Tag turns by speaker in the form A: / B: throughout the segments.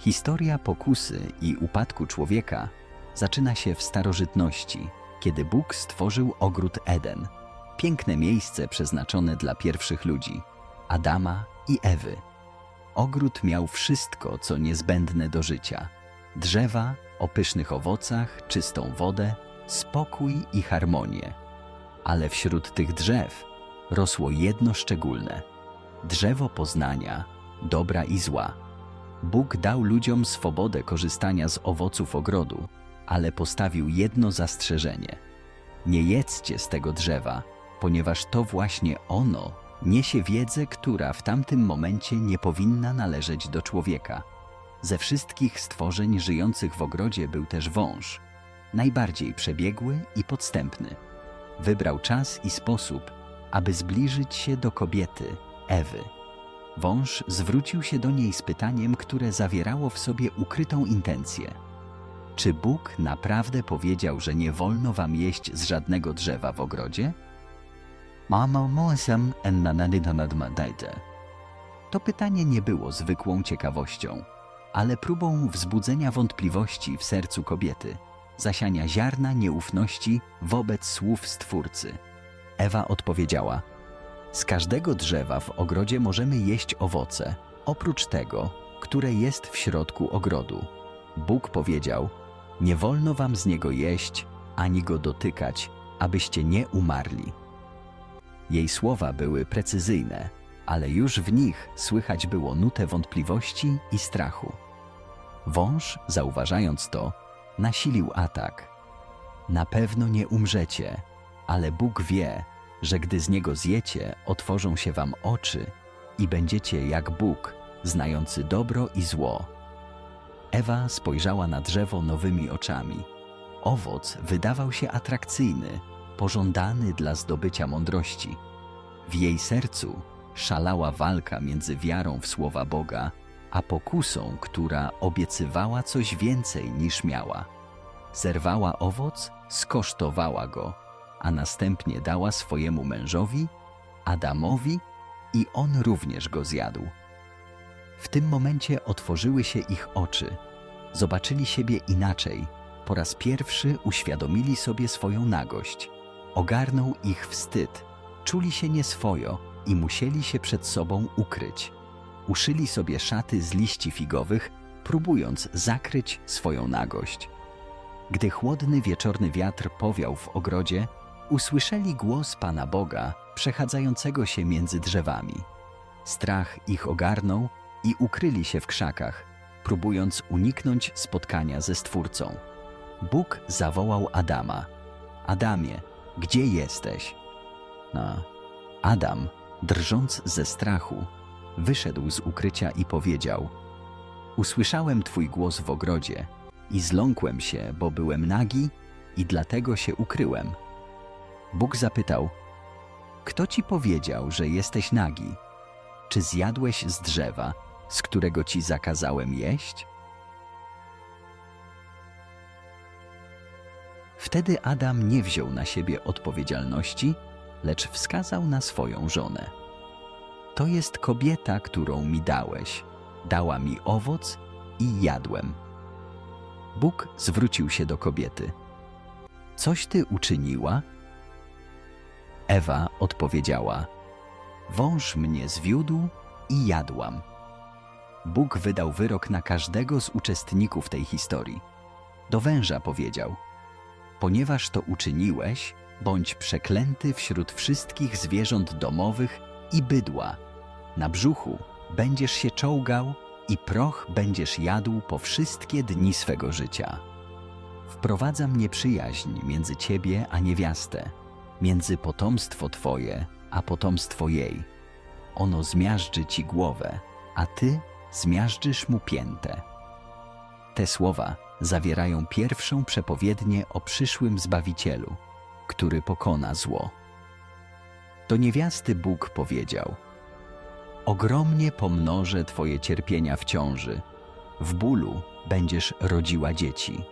A: Historia pokusy i upadku człowieka zaczyna się w starożytności, kiedy Bóg stworzył ogród Eden, piękne miejsce przeznaczone dla pierwszych ludzi Adama i Ewy. Ogród miał wszystko, co niezbędne do życia: drzewa o pysznych owocach, czystą wodę, spokój i harmonię. Ale wśród tych drzew rosło jedno szczególne drzewo poznania, dobra i zła. Bóg dał ludziom swobodę korzystania z owoców ogrodu, ale postawił jedno zastrzeżenie: nie jedzcie z tego drzewa, ponieważ to właśnie ono niesie wiedzę, która w tamtym momencie nie powinna należeć do człowieka. Ze wszystkich stworzeń żyjących w ogrodzie był też wąż, najbardziej przebiegły i podstępny. Wybrał czas i sposób, aby zbliżyć się do kobiety, Ewy. Wąż zwrócił się do niej z pytaniem, które zawierało w sobie ukrytą intencję. Czy Bóg naprawdę powiedział, że nie wolno wam jeść z żadnego drzewa w ogrodzie? To pytanie nie było zwykłą ciekawością, ale próbą wzbudzenia wątpliwości w sercu kobiety, zasiania ziarna nieufności wobec słów Stwórcy. Ewa odpowiedziała: Z każdego drzewa w ogrodzie możemy jeść owoce, oprócz tego, które jest w środku ogrodu. Bóg powiedział: Nie wolno wam z niego jeść, ani go dotykać, abyście nie umarli. Jej słowa były precyzyjne, ale już w nich słychać było nutę wątpliwości i strachu. Wąż, zauważając to, nasilił atak. Na pewno nie umrzecie, ale Bóg wie, że gdy z niego zjecie, otworzą się wam oczy i będziecie jak Bóg, znający dobro i zło. Ewa spojrzała na drzewo nowymi oczami. Owoc wydawał się atrakcyjny, pożądany dla zdobycia mądrości. W jej sercu szalała walka między wiarą w słowa Boga, a pokusą, która obiecywała coś więcej niż miała. Zerwała owoc, skosztowała go, a następnie dała swojemu mężowi, Adamowi, i on również go zjadł. W tym momencie otworzyły się ich oczy, zobaczyli siebie inaczej, po raz pierwszy uświadomili sobie swoją nagość. Ogarnął ich wstyd, czuli się nieswojo i musieli się przed sobą ukryć. Uszyli sobie szaty z liści figowych, próbując zakryć swoją nagość. Gdy chłodny wieczorny wiatr powiał w ogrodzie, usłyszeli głos Pana Boga przechadzającego się między drzewami. Strach ich ogarnął i ukryli się w krzakach, próbując uniknąć spotkania ze Stwórcą. Bóg zawołał Adama: Adamie, gdzie jesteś? A Adam, drżąc ze strachu, wyszedł z ukrycia i powiedział: Usłyszałem Twój głos w ogrodzie i zląkłem się, bo byłem nagi i dlatego się ukryłem. Bóg zapytał: Kto ci powiedział, że jesteś nagi? Czy zjadłeś z drzewa, z którego ci zakazałem jeść? Wtedy Adam nie wziął na siebie odpowiedzialności, lecz wskazał na swoją żonę. To jest kobieta, którą mi dałeś. Dała mi owoc i jadłem. Bóg zwrócił się do kobiety. Coś ty uczyniła? Ewa odpowiedziała: Wąż mnie zwiódł i jadłam. Bóg wydał wyrok na każdego z uczestników tej historii. Do węża powiedział: Ponieważ to uczyniłeś, bądź przeklęty wśród wszystkich zwierząt domowych i bydła. Na brzuchu będziesz się czołgał i proch będziesz jadł po wszystkie dni swego życia. Wprowadzam nieprzyjaźń między ciebie a niewiastę, między potomstwo twoje a potomstwo jej. Ono zmiażdży ci głowę, a ty zmiażdżysz mu piętę. Te słowa zawierają pierwszą przepowiednię o przyszłym Zbawicielu, który pokona zło. Do niewiasty Bóg powiedział: Ogromnie pomnożę Twoje cierpienia w ciąży, w bólu będziesz rodziła dzieci.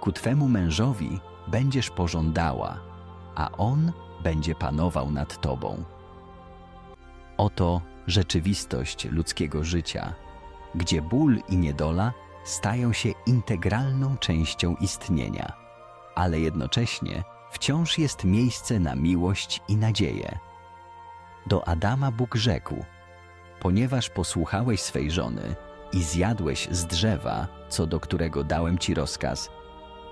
A: Ku Twemu mężowi będziesz pożądała, a on będzie panował nad Tobą. Oto rzeczywistość ludzkiego życia. gdzie ból i niedola stają się integralną częścią istnienia, ale jednocześnie wciąż jest miejsce na miłość i nadzieję. Do Adama Bóg rzekł: Ponieważ posłuchałeś swej żony i zjadłeś z drzewa, co do którego dałem ci rozkaz,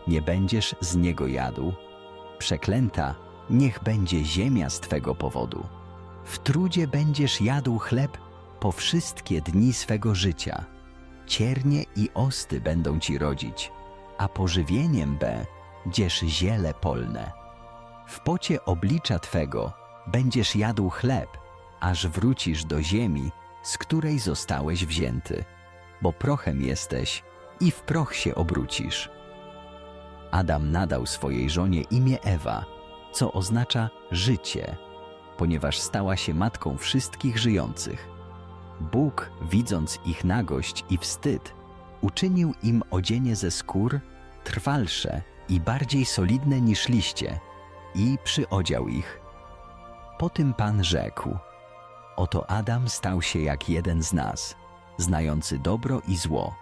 A: nie będziesz z niego jadł, przeklęta niech będzie ziemia z twego powodu. W trudzie będziesz jadł chleb po wszystkie dni swego życia. Ciernie i osty będą ci rodzić, a pożywieniem będziesz ziele polne. W pocie oblicza twego będziesz jadł chleb, aż wrócisz do ziemi, z której zostałeś wzięty, bo prochem jesteś i w proch się obrócisz. Adam nadał swojej żonie imię Ewa, co oznacza życie, ponieważ stała się matką wszystkich żyjących. Bóg, widząc ich nagość i wstyd, uczynił im odzienie ze skór trwalsze i bardziej solidne niż liście i przyodział ich. Po tym Pan rzekł: Oto Adam stał się jak jeden z nas, znający dobro i zło.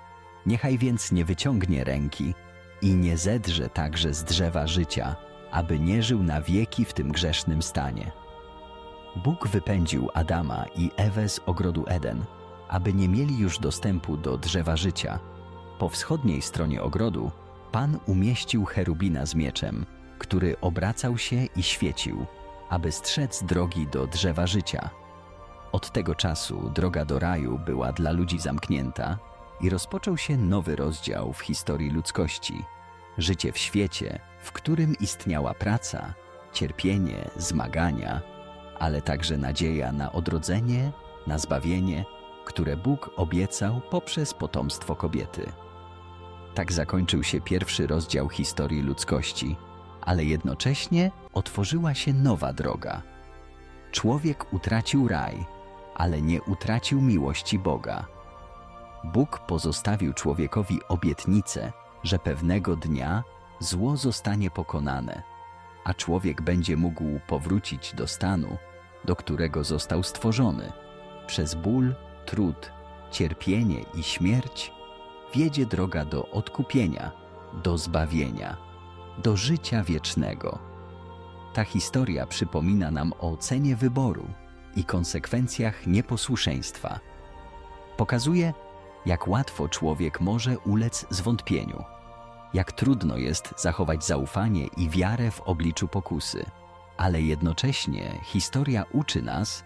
A: Niechaj więc nie wyciągnie ręki i nie zedrze także z drzewa życia, aby nie żył na wieki w tym grzesznym stanie. Bóg wypędził Adama i Ewę z ogrodu Eden, aby nie mieli już dostępu do drzewa życia. Po wschodniej stronie ogrodu Pan umieścił cherubina z mieczem, który obracał się i świecił, aby strzec drogi do drzewa życia. Od tego czasu droga do raju była dla ludzi zamknięta i rozpoczął się nowy rozdział w historii ludzkości. Życie w świecie, w którym istniała praca, cierpienie, zmagania, ale także nadzieja na odrodzenie, na zbawienie, które Bóg obiecał poprzez potomstwo kobiety. Tak zakończył się pierwszy rozdział historii ludzkości, ale jednocześnie otworzyła się nowa droga. Człowiek utracił raj, ale nie utracił miłości Boga. Bóg pozostawił człowiekowi obietnicę, że pewnego dnia zło zostanie pokonane, a człowiek będzie mógł powrócić do stanu, do którego został stworzony. Przez ból, trud, cierpienie i śmierć wiedzie droga do odkupienia, do zbawienia, do życia wiecznego. Ta historia przypomina nam o cenie wyboru i konsekwencjach nieposłuszeństwa. Pokazuje, jak łatwo człowiek może ulec zwątpieniu, jak trudno jest zachować zaufanie i wiarę w obliczu pokusy. Ale jednocześnie historia uczy nas,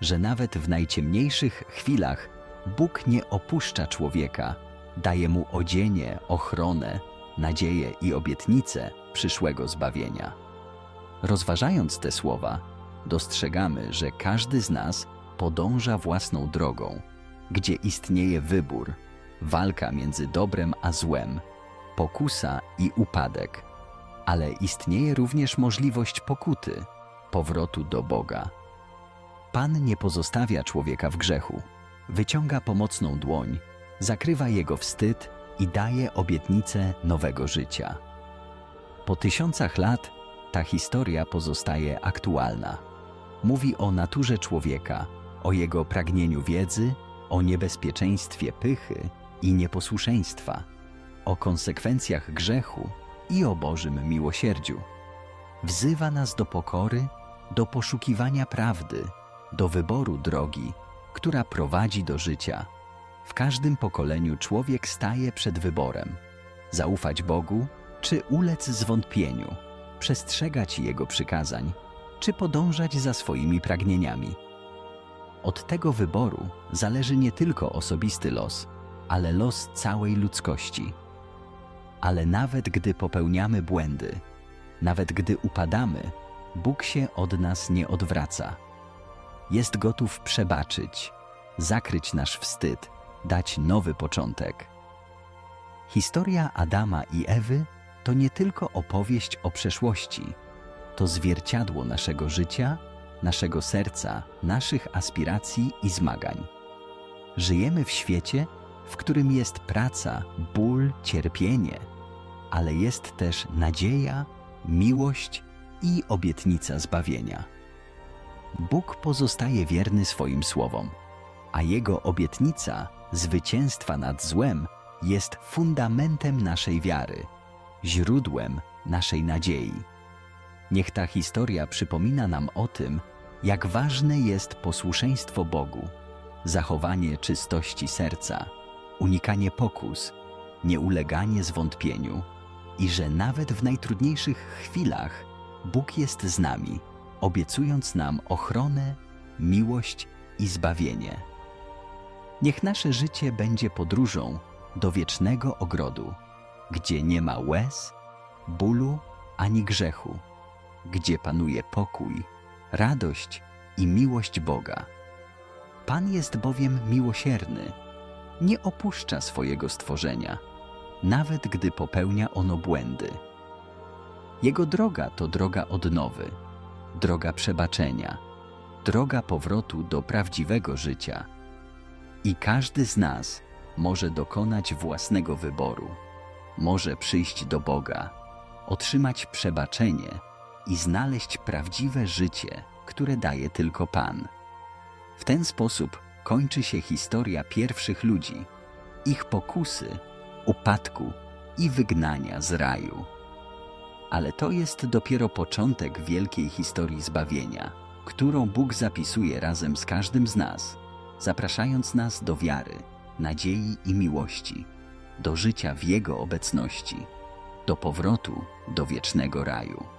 A: że nawet w najciemniejszych chwilach Bóg nie opuszcza człowieka, daje mu odzienie, ochronę, nadzieję i obietnicę przyszłego zbawienia. Rozważając te słowa, dostrzegamy, że każdy z nas podąża własną drogą, gdzie istnieje wybór, walka między dobrem a złem, pokusa i upadek, ale istnieje również możliwość pokuty, powrotu do Boga. Pan nie pozostawia człowieka w grzechu, wyciąga pomocną dłoń, zakrywa jego wstyd i daje obietnicę nowego życia. Po tysiącach lat ta historia pozostaje aktualna. Mówi o naturze człowieka, o jego pragnieniu wiedzy, o niebezpieczeństwie pychy i nieposłuszeństwa, o konsekwencjach grzechu i o Bożym miłosierdziu. Wzywa nas do pokory, do poszukiwania prawdy, do wyboru drogi, która prowadzi do życia. W każdym pokoleniu człowiek staje przed wyborem: zaufać Bogu, czy ulec zwątpieniu, przestrzegać Jego przykazań, czy podążać za swoimi pragnieniami. Od tego wyboru zależy nie tylko osobisty los, ale los całej ludzkości. Ale nawet gdy popełniamy błędy, nawet gdy upadamy, Bóg się od nas nie odwraca. Jest gotów przebaczyć, zakryć nasz wstyd, dać nowy początek. Historia Adama i Ewy to nie tylko opowieść o przeszłości, to zwierciadło naszego życia, naszego serca, naszych aspiracji i zmagań. Żyjemy w świecie, w którym jest praca, ból, cierpienie, ale jest też nadzieja, miłość i obietnica zbawienia. Bóg pozostaje wierny swoim słowom, a Jego obietnica zwycięstwa nad złem jest fundamentem naszej wiary, źródłem naszej nadziei. Niech ta historia przypomina nam o tym, jak ważne jest posłuszeństwo Bogu, zachowanie czystości serca, unikanie pokus, nieuleganie zwątpieniu i że nawet w najtrudniejszych chwilach Bóg jest z nami, obiecując nam ochronę, miłość i zbawienie. Niech nasze życie będzie podróżą do wiecznego ogrodu, gdzie nie ma łez, bólu ani grzechu, gdzie panuje pokój, radość i miłość Boga. Pan jest bowiem miłosierny, nie opuszcza swojego stworzenia, nawet gdy popełnia ono błędy. Jego droga to droga odnowy, droga przebaczenia, droga powrotu do prawdziwego życia. I każdy z nas może dokonać własnego wyboru. Może przyjść do Boga, otrzymać przebaczenie i znaleźć prawdziwe życie, które daje tylko Pan. W ten sposób kończy się historia pierwszych ludzi, ich pokusy, upadku i wygnania z raju. Ale to jest dopiero początek wielkiej historii zbawienia, którą Bóg zapisuje razem z każdym z nas, zapraszając nas do wiary, nadziei i miłości, do życia w Jego obecności, do powrotu do wiecznego raju.